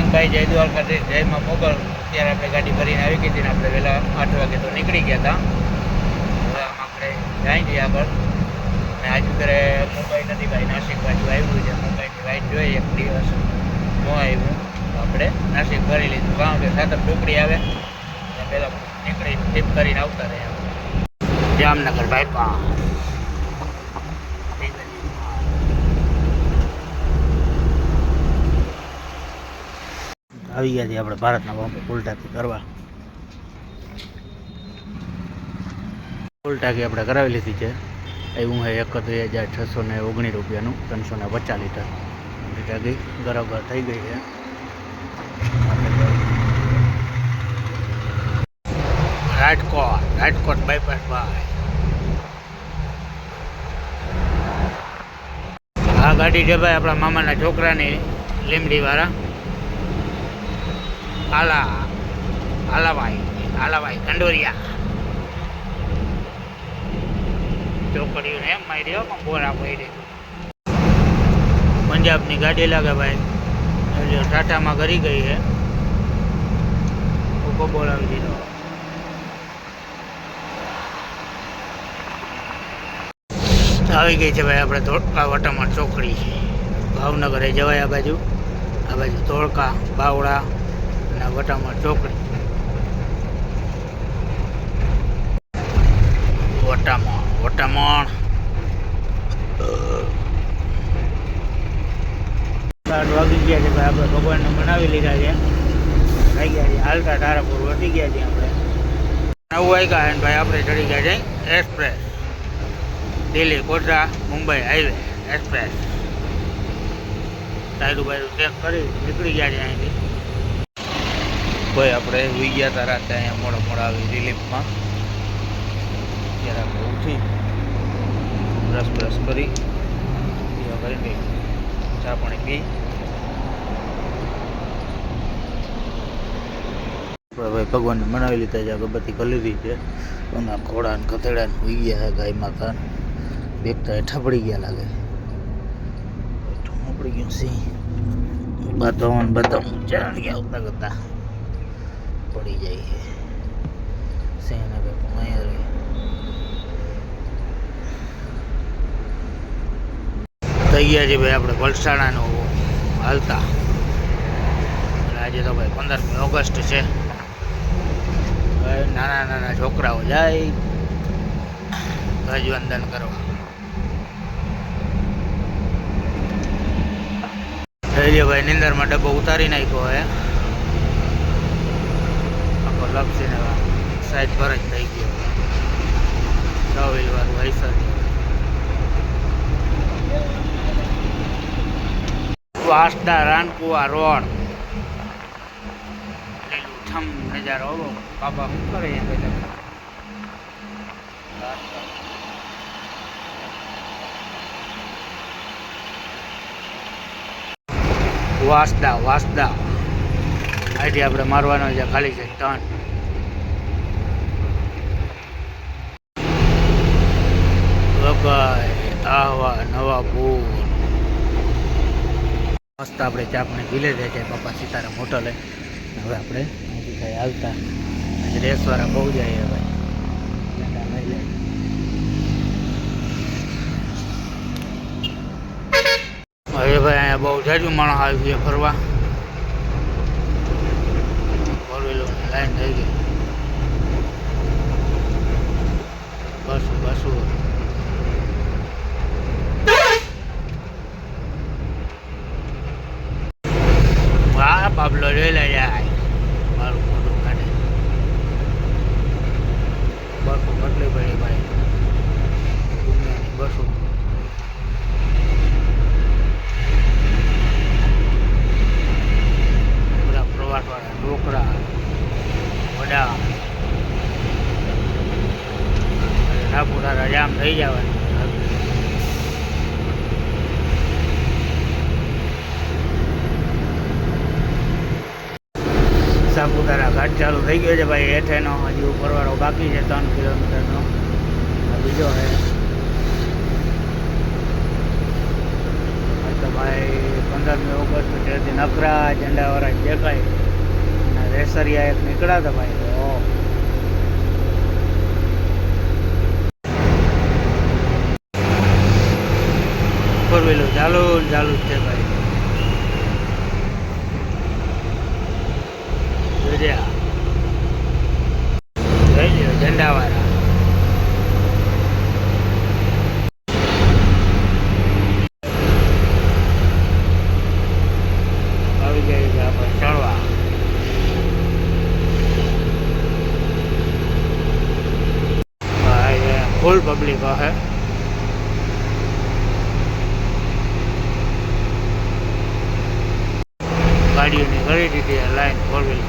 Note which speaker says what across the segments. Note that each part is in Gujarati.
Speaker 1: બાય જય દ્વારકાધીશ જયમાં મોગલ. ત્યારે આપણે ગાડી ભરીને આવી ગઈ હતી આપણે વહેલા આઠ વાગે તો નીકળી ગયા હતા. હવે આપણે જાય છીએ આગળ. અને આજુ કરે મુંબઈ નથી ભાઈ, નાસિક બાજુ આવ્યું છે. મુંબઈની વાઈટ જોઈએ, એક દિવસ ન આવ્યું. આપણે નાસિક ભરી લીધું. કારણ કે સાતમ ટુકડી આવે. પહેલાં નીકળી, ટીપ કરીને આવતા રહ્યા. જામનગર બાયપાસ. આવી ગયા છીએ આપણે ભારતના બોમ્બે ફૂલ ટાંકી કરવા. ફૂલ ટાંકી આપણે કરાવી લીધી છે. એવું હે એકત્રીસ હજાર છસો ને ઓગણીસ રૂપિયાનું, ત્રણસો ને પચાસ લીટર. આપણી ટાંકી થઈ ગઈ છે. રાજકોટ રાજકોટ બાયપાસ ભાઈ આ ગાડી છે ભાઈ આપણા મામાના છોકરાની લીમડી વાળા આલા આલાભાઈ આલાભાઈ કંડોરિયા ચોકડીઓને એમ મારી હો પણ બોરા પડી પંજાબની ગાડી લાગે ભાઈ ટાટામાં કરી ગઈ છે ઊભો બોલાવી દીધો આવી ગઈ છે ભાઈ આપણે ધોળકા વટામાં ચોકડી ભાવનગરે જવાય આ બાજુ આ બાજુ ધોળકા બાવળા અને વટામાં ચોકડી. વટામણ વટામણ સાત ગયા છે ભાઈ લીધા છે. થઈ ગયા છે, હાલતા તારાપુર વટી ગયા છે આપણે. નવ વાગ્યા ભાઈ, આપણે ચડી ગયા છે express. Delhi Kota Mumbai highway, express. સારું બાયરું ચેક કરી, નીકળી ગયા છે અહીંથી. ભાઈ, આપણે હોઈ ગયા હતા રાતે અહીંયા મોડા મોડા આવી રિલીફમાં ત્યારે આપણે ઉઠી બ્રશ બ્રશ કરી પીવા કરીને ચા પાણી પી. ભાઈ ભગવાનને મનાવી લીધા છે, અગરબત્તી કલેરી છે. ઘોડા ને કતેડા ને હોઈ ગયા ગાય માતા બેગતા હેઠા પડી ગયા લાગે. હેઠું પડી ગયું સિંહ બધામાં બધા ચાલી આવતા કરતા. પડી જાય છે. સિંહને બે રહી થઈ ગયા છે ભાઈ આપણે વલસાડાનો હાલતા. આજે તો ભાઈ પંદરમી ઓગસ્ટ છે. નાના નાના છોકરાઓ જાય. ધ્વજવંદન કરવા ભાઈ, નિંદરમાં ડબ્બો ઉતારી નાખ્યો હે છે ને સાઈડ પર જ થઈ ગયો. છ વ્હીલ વાળું આઈસર વાસદા રાનકુવા રોડ. લીલુંછમ નજારો બાબા શું કરે એ બધા? વાસદા વાસદા. અહીંથી આપણે મારવાનો છે ખાલી છે ટન વગાઈ આહવા નવાપુર મસ્ત આપણે ચા પાણી પી દે છે, પપ્પા સીતારામ હોટલે હવે આપણે હજી કાંઈ આવતા. આજે રેસવાળા બહુ જાય લે. હવે ભાઈ અહીંયા બહુ જાજુ માણસ આવી ગયા ફરવા. ફોર વ્હીલર લાઈન થઈ ગઈ બસો બસો વાહ બાબલો જોઈ લે જાય મારું મોટું કાઢે બસો કેટલી પડી ભાઈ દુનિયાની બસો બધા પ્રવાસવાળા છોકરા વડા સાપુતારા જામ થઈ જવાનું. સાપુતારા ઘાટ ચાલુ થઈ ગયો છે ભાઈ, હેઠેનો હજી ઉપરવાળો બાકી છે, ત્રણ કિલોમીટરનો. બીજો હે તો ભાઈ પંદરમી ઓગસ્ટ જેથી નકરા ઝંડાવાળા દેખાય. અને રેસરિયા એક નીકળ્યા હતા ભાઈ ઓ ફોર વ્હીલર ચાલુ ચાલુ છે ભાઈ. જોજે જોઈ લ્યો, ઝંડાવાળા. આવી છે આપણે ચડવા ફૂલ પબ્લિક હે. દીધી લાઈન ફોર વ્હીલ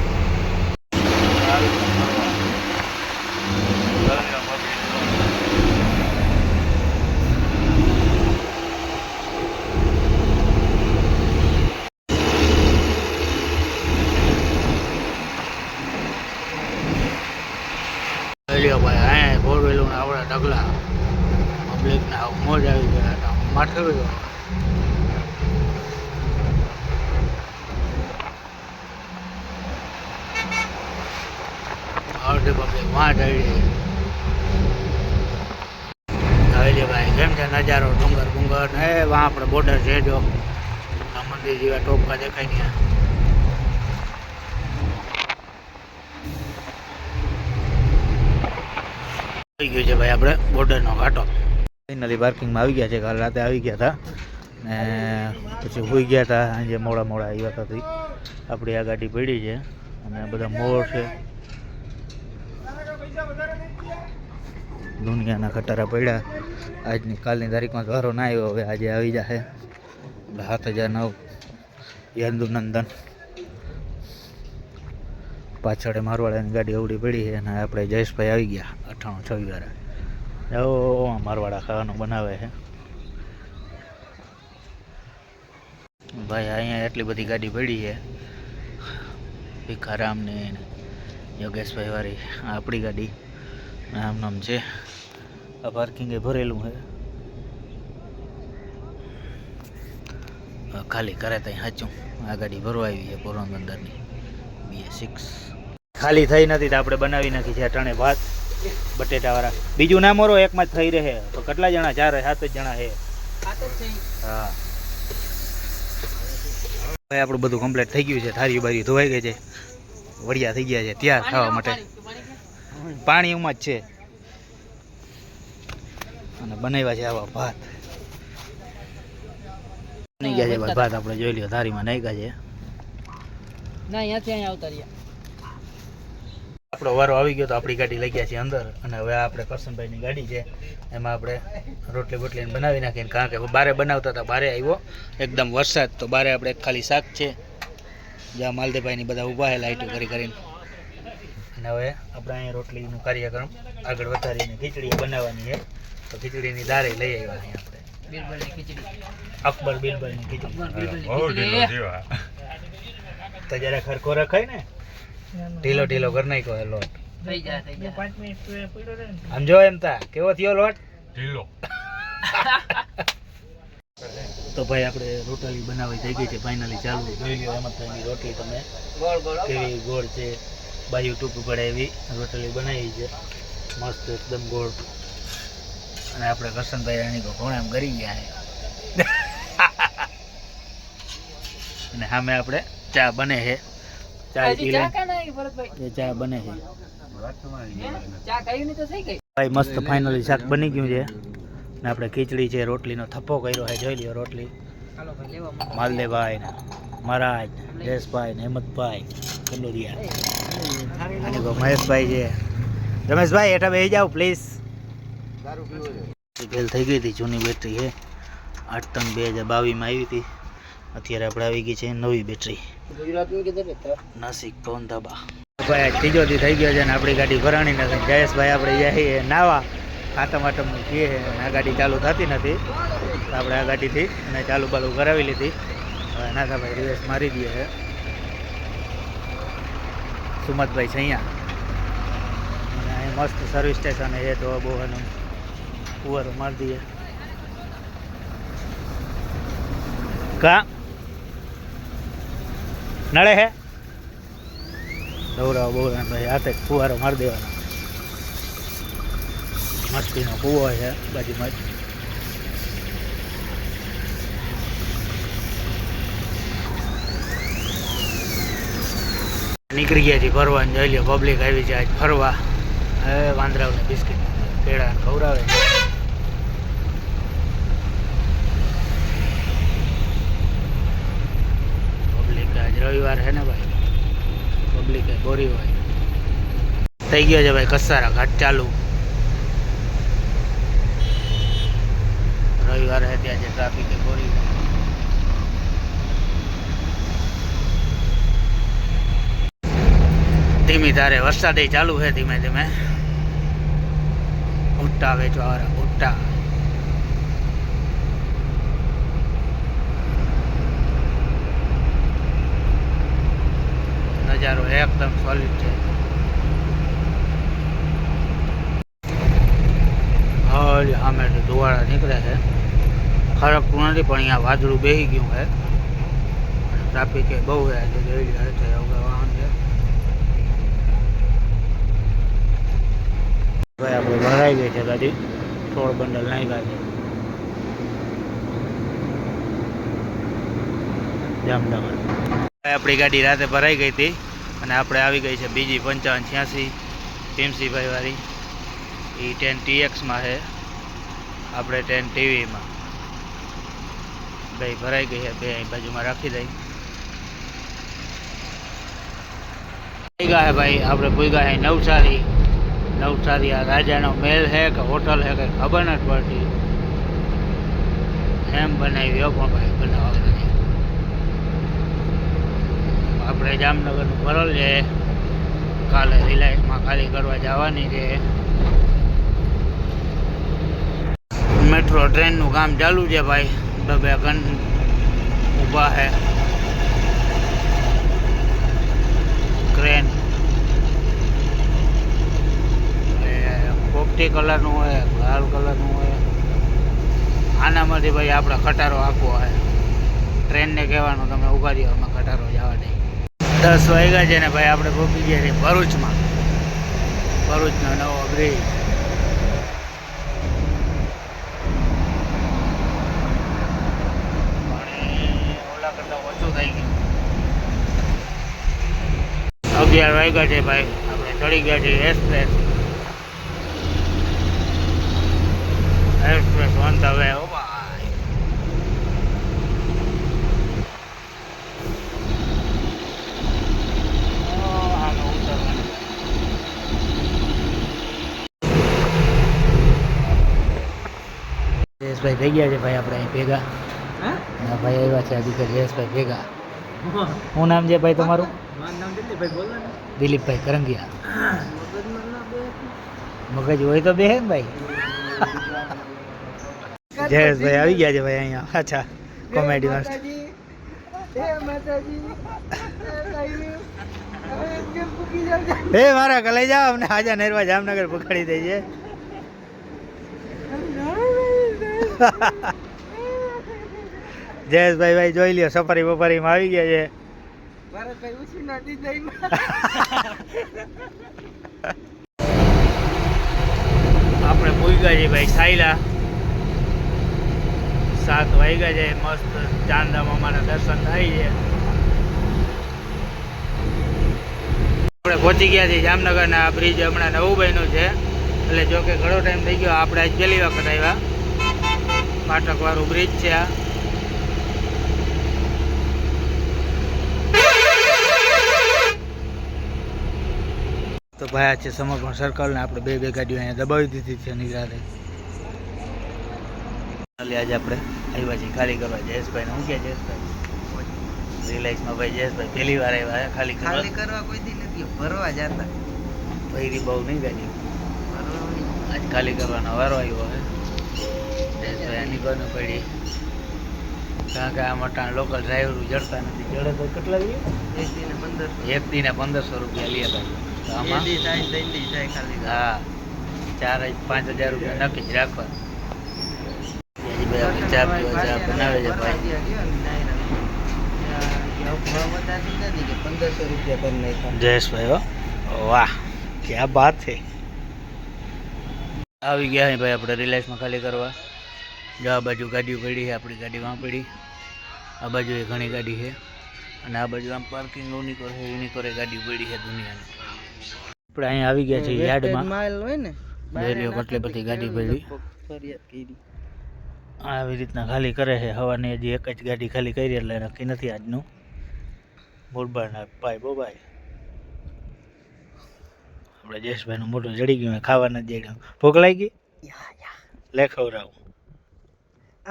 Speaker 1: લ્યો ભાઈ અહીંયા ફોર વ્હીલર ના આવડા ઢગલા પબ્લિક ના મોજ આવી ગયા હતા માથે ગયો અડધી પબ્લિક વાં જઈ જેમ કેમ નજારો ડુંગર ડુંગર ને વાં આપણે બોર્ડર છે જો. આ મંદિર જેવા ટોપકા દેખાય ને આવી ગયું છે ભાઈ આપણે બોર્ડરનો ઘાટો. ફાઇનલી પાર્કિંગમાં આવી ગયા છે, કાલ રાતે આવી ગયા હતા. ને પછી હોઈ ગયા હતા આજે મોડા મોડા આવ્યા હતા આપણી આ ગાડી પડી છે. અને બધા મોર છે. દુનિયાના ખટારા પડ્યા. આજની કાલની તારીખમાં વારો ના આવ્યો હવે આજે આવી જશે સાત હજાર નવ, યંદુનંદન. પાછળ મારવાડાની ગાડી અવડી પડી છે અને આપણે જયેશભાઈ આવી ગયા, અઠાણું છવ્વી વાળા મારવાડા ખાવાનું બનાવે છે. ભાઈ, અહીંયા એટલી બધી ગાડી પડી છે. ભીખારામની યોગેશભાઈ વાળી આપણી ગાડી. આમ નામ છે. આ પાર્કિંગ એ ભરેલું છે. ખાલી કરે ત્યાં સાચું. આ ગાડી ભરવા આવી છે પોરબંદરની. બી સિક્સ ખાલી થઈ નથી તો આપણે બનાવી નાખી છે અટાણે ભાત. બટેટાવાળા. બીજું ના મોરો એકમાં જ થઈ રહે. તો કેટલા જણા? ચાર સાત જ જણા છે. હા. ભાઈ આપણું બધું કમ્પ્લીટ થઈ ગયું છે. થારી બારી ધોવાઈ ગઈ છે. વડિયા થઈ ગયા છે. તૈયાર ખાવા માટે. પાણી. ઉમાં જ છે. અને બનાવ્યા છે આવા ભાત. નહીં ગયા છે ભાત આપણે જોઈ લ્યો થારીમાં નાખ્યા છે.
Speaker 2: ના અહીંયાથી અહીંયા આવતા રહ્યા.
Speaker 1: આપણો વારો આવી ગયો તો આપણી ગાડી લઈ ગયા છે અંદર. અને હવે આપણે કરશનભાઈની ગાડી છે. એમાં આપણે રોટલી બોટલી બનાવી નાખીને કારણ કે બારે બનાવતા હતા બારે આવ્યો. એકદમ વરસાદ તો બારે આપણે ખાલી શાક છે. જ્યાં માલદેભાઈની બધા ઊભા છે લાઇટો કરી કરીને. અને હવે આપણે અહીંયા રોટલીનું કાર્યક્રમ આગળ વધારીને ખીચડી બનાવવાની છે. તો ખીચડીની દારે લઈ આવ્યા અહીંયા આપણે.
Speaker 2: બિરબલની ખીચડી.
Speaker 1: અકબર બિલબલની ખીચડી.
Speaker 2: અકબર બિરબલની ખીચડી.
Speaker 1: તો જરા ખરખો રખાય ને ઢીલો ઢીલો કર નાખ્યો એ લોટ.
Speaker 2: થઈ જાય થઈ જાય
Speaker 1: આમ જો એમ તા કેવો થયો લોટ? તો ભાઈ આપણે રોટલી બનાવી થઈ ગઈ છે ફાઇનલી ચાલુ. જોઈ લ્યો એમાં થઈને રોટલી તમે
Speaker 2: ગોળ ગોળ હો.
Speaker 1: કેવી ગોળ છે. બાજુ ટૂંકી પડે એવી રોટલી બનાવી છે. મસ્ત એકદમ ગોળ. અને આપણે કરશનભાઈ રાણી ઘોણા એમ કરી ગયા છે અને સામે આપણે ચા બને છે ચા પી લે? એ ચા બને છે ભાઈ મસ્ત ફાઇનલી શાક બની ગયું છે ને આપણે ખીચડી છે રોટલીનો થપ્પો કર્યો છે જોઈ લ્યો રોટલી. માલદેભાઈ ને મહારાજ જયેશભાઈ ને હેમંતભાઈ કંડોરિયા અને મહેશભાઈ છે રમેશભાઈ હેઠા બેસી જાઓ પ્લીઝ ફેલ થઈ ગઈ હતી જૂની બેટરી છે આઠ ત્રણ બે હજાર બાવીસમાં આવી હતી. અત્યારે આપણે આવી ગઈ છે નવી બેટરી નાસિક પવન ધાબા. ભાઈ ત્રીજો દી થઈ ગયો છે ને આપણી ગાડી ભરાણી નથી. જયેશભાઈ આપણે જઈએ નાવા. આટમ આટમનું કહીએ છે અને આ ગાડી ચાલુ થતી નથી. આપણે આ ગાડીથી અને ચાલુ બાલુ કરાવી લીધી. હવે નાથાભાઈ રિવેસ મારી દઈએ છે સુમતભાઈ છે અહીંયા. અને અહીં મસ્ત સર્વિસ સ્ટેશન છે તો બહુ એનું કુંવર મારી દઈએ. કા? નડે હે? દৌરાવ બૌરાવ ભાઈ હાથે ફુવારો મારી દેવાનો. મસ્તીનો કૂવો છે, બાજુમાં મસ્ત નીકળી ગયા છીએ ફરવા જોઈ લે પબ્લિક આવી જાય ફરવા હવે વાંદરાઓને બિસ્કિટ, પેડા ખવડાવે છે પબ્લિક આજ રવિવાર છે ને ભાઈ પબ્લિક એ બોરી હોય થઈ ગયો છે ભાઈ કસારા ઘાટ ચાલુ. રવિવારે ત્યાં જે ટ્રાફિક હોય ધીમી ધારે વરસાદ ચાલુ છે ધીમે ધીમે. ભુટ્ટા વેચવા વાળા, ભુટ્ટા. નજારો એકદમ સોલિડ છે. હળી સામે ધોવાળા નીકળે છે. ખરકતું નથી, પણ અહીંયા વાદળું બેસી ગયું છે. ટ્રાફિક એ બહુ છે, આજે જોઈ લે છે હવે વાહન છે. ભાઈ, આપણે ભરાઈ ગઈ છે ગાડી. થોડ બંડલ નાખ્યા ગાડી જામનગર. આપણી ગાડી રાતે ભરાઈ ગઈ હતી અને આપણે આવી ગઈ છે બીજી પંચાવન છ્યાસી ભીમસીભાઈ વાળી. એ ટેન ટીએક્સમાં છે. આપણે ટ્રેન ટીવીમાં. બે ભરાઈ ગઈ છે, બે અહીં બાજુમાં રાખી દઈ. ગયા ભાઈ, આપણે ભૂગા અહીં નવસારી. નવસારી આ રાજાનો મહેલ છે કે હોટલ છે કે ખબર નથી પડતી. એમ બનાવ્યો પણ ભાઈ, બનાવવા નથી. આપણે જામનગરનું ભરલ છે. કાલે રિલાયન્સમાં ખાલી કરવા જવાની છે. મેટ્રો ટ્રેનનું કામ ચાલુ છે ભાઈ. ડબે કન ઊભા હે. ક્રેન પોપટી કલરનું હોય, લાલ કલરનું હોય. આનામાંથી ભાઈ આપણે ખટારો આખવો હોય ટ્રેનને કહેવાનું તમે ઊભા રહ્યો, અમે ખટારો જવા દઈ દસ વાગ્યા છે ને ભાઈ આપણે પહોંચી ગયા છીએ ભરૂચમાં. ભરૂચનો નવો બ્રિજ પાણી ઓલા કરતાં ઓછું અગિયાર વાગ્યા છે ભાઈ. આપણે ચડી ગયા છીએ express express on the way ભાઈ. જયેશભાઈ થઈ ગયા છે ભાઈ, આપણે અહીં ભેગા.
Speaker 2: હા?
Speaker 1: અને ભાઈ આવ્યા છે અધિકારી જયેશભાઈ ભેગા. શું નામ છે ભાઈ તમારું?
Speaker 2: દિલીપભાઈ
Speaker 1: કરંગિયા
Speaker 2: મગજમાં ના બે
Speaker 1: મગજ હોય તો બે ને ભાઈ. જયેશભાઈ આવી ગયા છે ભાઈ અહીંયા. અચ્છા કોમેડી માસ્ટર
Speaker 2: હે માતાજી.
Speaker 1: એ મારા કલાઈ જાવ અમને. હાજા નેરવા જામનગર પકડી દઈ છે. જયેશભાઈ ભાઈ જોઈ લ્યો સફારી બફારીમાં આવી ગયા છે.
Speaker 2: ભારતભાઈ ઉછી ના દીધા
Speaker 1: આપણે પૂગ્યા છીએ ભાઈ સાયલા સાત વાગ્યા છે મસ્ત ચાંદામાં અમારા દર્શન થાય છે. આપણે પહોંચી ગયા છીએ જામનગરના બ્રિજ હમણાં નવું બન્યું છે. એટલે જો કે ઘણો ટાઈમ થઈ ગયો આપણે આજ પહેલી વખત આવ્યા. ફાટકવાળું બ્રિજ છે આ. તો ભાઈ આ છે સમગ્ર સર્કલ ને આપણે બે બે ગાડીઓ અહીંયા દબાવી દીધી છે નિરાતે. આજે આપણે આવ્યા છીએ ખાલી કરવા. જયેશભાઈ હું કે જયેશભાઈ? રિલાયન્સમાં ભાઈ જયેશભાઈ પહેલી વાર આવ્યા ખાલી
Speaker 2: ખાલી
Speaker 1: કરવા
Speaker 2: કોઈ દી નથી ભરવા જતા.
Speaker 1: ભૈરી બહુ નહીં ગાડી. આજ ખાલી કરવાનો વારો આવ્યો હવે જયેશભાઈ આની કોને પડી. કારણ કે આ મોટા લોકલ ડ્રાઈવર જડતા નથી. જડે તો કેટલા લઈએ
Speaker 2: એક દિને પંદર
Speaker 1: એક દીને પંદરસો રૂપિયા લઈએ ભાઈ. આમાં? હા. ચાર પાંચ હજાર રૂપિયા નક્કી જ રાખવા. ચા પીવા ચા બનાવે છે ભાઈ. જયેશભાઈ હો. વાહ ક્યાં બાત છે. આવી ગયા હે ભાઈ આપણે રિલાયન્સમાં ખાલી કરવા. જો આ બાજુ ગાડીઓ પડી છે આપણી ગાડી વાં પડી. આ બાજુ એ ઘણી ગાડી છે. અને આ બાજુ આમ પાર્કિંગ યુનિકોર છે યુનિકોરે ગાડી પડી છે દુનિયાની. આપણે અહીંયા આવી ગયા છીએ યાર્ડમાં.
Speaker 2: માલ હોય ને
Speaker 1: બેરીઓ કટલે બધી ગાડી પડી આવી રીતના ખાલી કરે છે. હવાની હજી એક જ ગાડી ખાલી કરી એટલે નક્કી નથી આજનું. મોરબાના ભાઈ બોભાઈ આપણે જયેશભાઈનું મોટું જડી ગયું ખાવાના જડ્યું ભૂખ લાગી? લે ખવડાવ.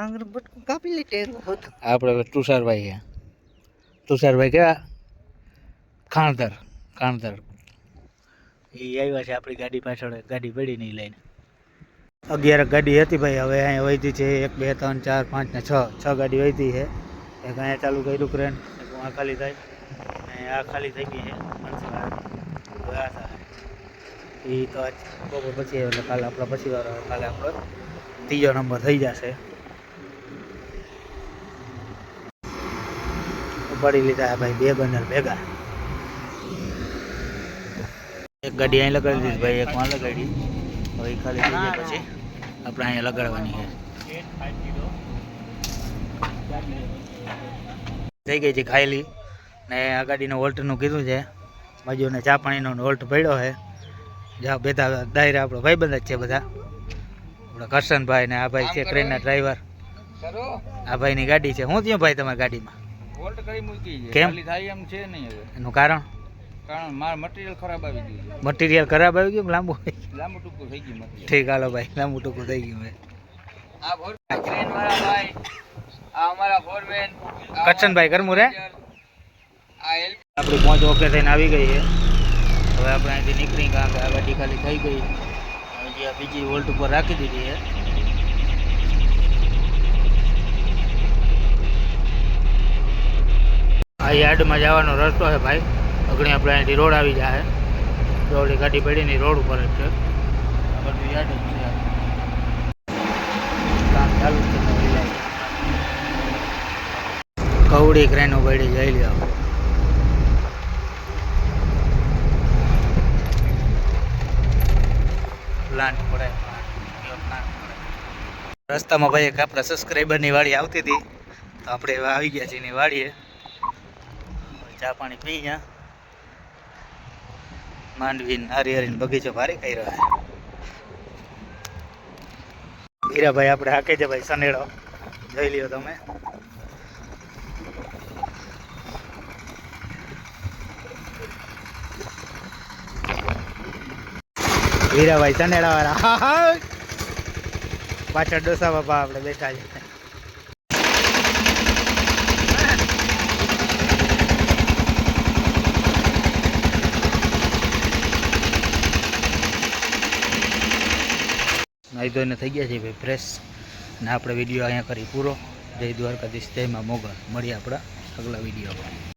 Speaker 2: આંગળ બટકું કાપી લે ટેરું હોતું
Speaker 1: આપણે તુષારભાઈ તુષારભાઈ કેવા? ખાણતર ખાણતર. એ આવ્યા છે આપણી ગાડી પાછળ, ગાડી પડી નહીં લઈને. અગિયાર ગાડી હતી ભાઈ, હવે અહીંયા વહીતી છે, એક, બે, ત્રણ, ચાર, પાંચ ને છ. છ ગાડી વહીતી છે. એક અહીંયા ચાલુ કર્યું ક્રેન આ ખાલી થાય આ ખાલી થઈ ગઈ છે. એ તો બપોર પછી એટલે કાલે આપણા પછી વાર કાલે આપણો ત્રીજો નંબર થઈ જશે. ઉપાડી લીધા ભાઈ, બે બંદર ભેગા. ગાડી અહીં લગાડી દીધી ભાઈ એક માં લગાડી. હવે ખાલી થઈ જાય પછી આપણે અહીંયા લગાડવાની છે. થઈ ગઈ છે ખાયલી. ને આ ગાડીનો વોલ્ટનું કીધું છે. બાજુને ચા પાણીનો વોલ્ટ પડ્યો છે. જા બેઠા દાયરા આપણો ભાઈબંધ જ છે બધા. આપણા કરશનભાઈ ને આ ભાઈ છે ટ્રેનના ડ્રાઈવર આ ભાઈની ગાડી છે. હું થયું ભાઈ તમારી ગાડીમાં?
Speaker 2: વોલ્ટ કરી મૂકી છે.
Speaker 1: કેમ?
Speaker 2: થાય એમ છે નહીં હવે.
Speaker 1: એનું કારણ?
Speaker 2: કારણ માર મટીરિયલ ખરાબ આવી ગયું છે.
Speaker 1: ખરાબ આવી ગયું લાંબુ
Speaker 2: લાંબુ ટૂંકું થઈ ગયું મટીરિયલ
Speaker 1: ઠીક હાલો ભાઈ લાંબુ ટૂંકું થઈ ગયું ભાઈ.
Speaker 2: આ ભોર ક્રેન વાળા ભાઈ આ અમારા ફોરમેન
Speaker 1: કરમું રે?
Speaker 2: આ હેલ્પ
Speaker 1: આપણી પહોંચ ઓકે થઈને આવી ગઈ છે. હવે આપણે અહીંથી નીકળી ગયા કે આ ગાડી ખાલી થઈ ગઈ. હજી આ બીજી વોલ્ટ ઉપર રાખી દીધી છે. આ યાર્ડમાં જવાનો રસ્તો છે ભાઈ. અગણી આપણે અહીંથી રોડ આવી જાય. ઓલી ગાડી પડીને રોડ ઉપર જ છે. બધું યાર્ડ જ છે કામ ચાલુ જ છે કવડી ક્રેનો પડી જઈ લ્યો. પ્લાન્ટ પડે રસ્તામાં ભાઈ એક આપણા સબસ્ક્રાઈબરની વાડી આવતી હતી. તો આપણે આવી ગયા છીએ એની વાડીએ. ચા પાણી પી ગયા. માંડવી હારી હારીને બગીચો ભારે કર્યો છે. હીરાભાઈ આપણે હાકે છે ભાઈ સનેડો જોઈ લ્યો તમે. હીરાભાઈ સનેડા વાળા પાછળ ડોસા બાપા આપણે બેઠા છે. નાઈ ધોઈને થઈ ગયા છે ભાઈ ફ્રેશ ને આપણે વીડિયો અહીંયા કરી પૂરો. જય દ્વારકાધીશ જયમાં મોગલ. મળીએ આપણા આગલા વિડીયોમાં